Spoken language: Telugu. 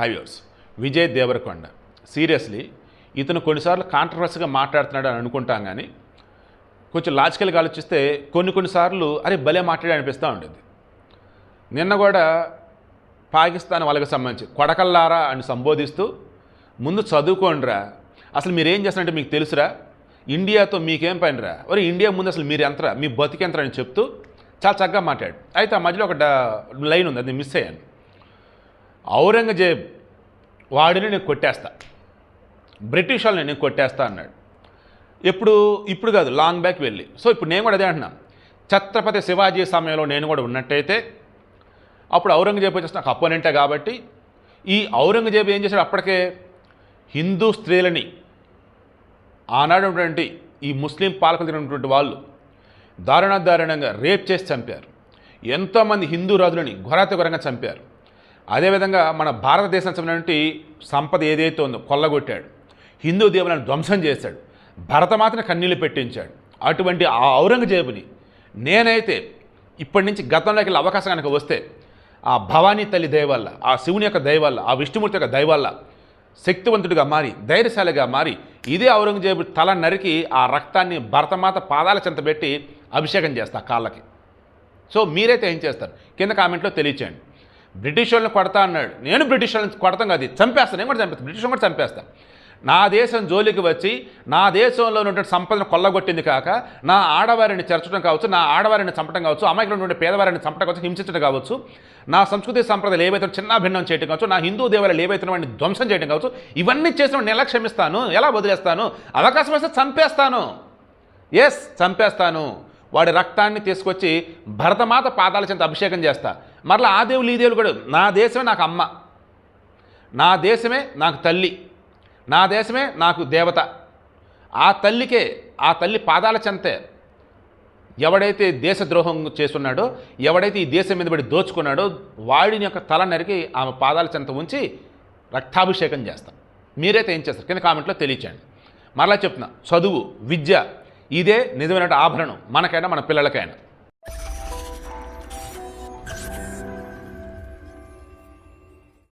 హైవ్యూర్స్ విజయ్ దేవరకొండ. సీరియస్లీ ఇతను కొన్నిసార్లు కాంట్రవర్సీగా మాట్లాడుతున్నాడు అని అనుకుంటాం కానీ కొంచెం లాజికల్గా ఆలోచిస్తే కొన్ని కొన్నిసార్లు అరే భలే మాట్లాడి అనిపిస్తూ ఉండేది నిన్న కూడా పాకిస్తాన్ వాళ్ళకి సంబంధించి కొడకల్లారా అని సంబోధిస్తూ ముందు చదువుకోండిరా. అసలు మీరు ఏం చేస్తారంటే మీకు తెలుసురా. ఇండియాతో మీకేం పనిరా? మరి ఇండియా ముందు అసలు మీరు ఎంతరా? మీ బతికెంతరా అని చెప్తూ చాలా చక్కగా మాట్లాడు అయితే ఆ మధ్యలో ఒక లైన్ ఉంది అది మిస్ అయ్యాను. ఔరంగజేబ్ వాడిని నేను కొట్టేస్తా. బ్రిటిష్ వాళ్ళని నేను కొట్టేస్తా అన్నాడు. ఎప్పుడు ఇప్పుడు కాదు లాంగ్ బ్యాక్ వెళ్ళి. సో ఇప్పుడు నేను కూడా అదే అంటున్నాను ఛత్రపతి శివాజీ సమయంలో నేను కూడా ఉన్నట్టయితే అప్పుడు ఔరంగజేబు వచ్చేసి నాకు అపోనెంటే కాబట్టి ఈ ఔరంగజేబు ఏం చేశాడు అప్పటికే హిందూ స్త్రీలని ఆనాడున్నటువంటి ఈ ముస్లిం పాలకులు తినటువంటి వాళ్ళు దారుణ దారుణంగా రేప్ చేసి చంపారు. ఎంతోమంది హిందూ రాజులని ఘోరాతఘోరంగా చంపారు. అదేవిధంగా మన భారతదేశం సంబంధించి సంపద ఏదైతే ఉందో కొల్లగొట్టాడు హిందూ దేవులను ధ్వంసం చేశాడు భరతమాతను కన్నీళ్ళు పెట్టించాడు అటువంటి ఆ ఔరంగజేబుని నేనైతే ఇప్పటి నుంచి గతంలోకి వెళ్ళే అవకాశం కనుక వస్తే ఆ భవానీ తల్లి దయవల్ల ఆ శివుని యొక్క దయవల్ల ఆ విష్ణుమూర్తి యొక్క దయవల్ల శక్తివంతుడిగా మారి ధైర్యశాలిగా మారి ఇదే ఔరంగజేబు తల నరికి ఆ రక్తాన్ని భరతమాత పాదాల చెంత పెట్టి అభిషేకం చేస్తా కాళ్ళకి. సో మీరైతే ఏం చేస్తారు? కింద కామెంట్లో తెలియచేయండి. బ్రిటిష్ వాళ్ళని కొడతా అన్నాడు. నేను బ్రిటిష్ వాళ్ళని కొడతాం కాదు చంపేస్తాను నేను కూడా చంపేస్తాను బ్రిటిష్ కూడా చంపేస్తాను నా దేశం జోలికి వచ్చి నా దేశంలో ఉన్నటువంటి సంపదను కొల్లగొట్టింది కాక నా ఆడవారిని చేర్చడం కావచ్చు నా ఆడవారిని చంపడం కావచ్చు అమాయకులు ఉన్నటువంటి పేదవారిని చంపడం కావచ్చు హింసించడం కావచ్చు నా సంస్కృతి సంప్రదాయాలు ఏవైతే చిన్న భిన్నం చేయడం కావచ్చు నా హిందూ దేవాలయాలు ఏవైతే వాడిని ధ్వంసం చేయడం కావచ్చు ఇవన్నీ చేసిన ఎలా క్షమిస్తాను ఎలా వదిలేస్తాను? అవకాశం వస్తే చంపేస్తాను. ఎస్ చంపేస్తాను. వాడి రక్తాన్ని తీసుకొచ్చి భరతమాత పాదాల చెంత అభిషేకం చేస్తా. మరలా ఆ దేవులు ఈ దేవులు కూడా నా దేశమే నాకు అమ్మ. నా దేశమే నాకు తల్లి. నా దేశమే నాకు దేవత. ఆ తల్లికే ఆ తల్లి పాదాల చెంతే ఎవడైతే దేశద్రోహం చేస్తున్నాడో ఎవడైతే ఈ దేశం మీద పడి దోచుకున్నాడో వాడిని యొక్క తల నరికి ఆమె పాదాల చెంత ఉంచి రక్తాభిషేకం చేస్తాం. మీరైతే ఏం చేస్తారు? కింద కామెంట్లో తెలియచేయండి. మరలా చెప్తున్నా చదువు విద్య ఇదే నిజమైన ఆభరణం. మనకైనా మన పిల్లలకైనా.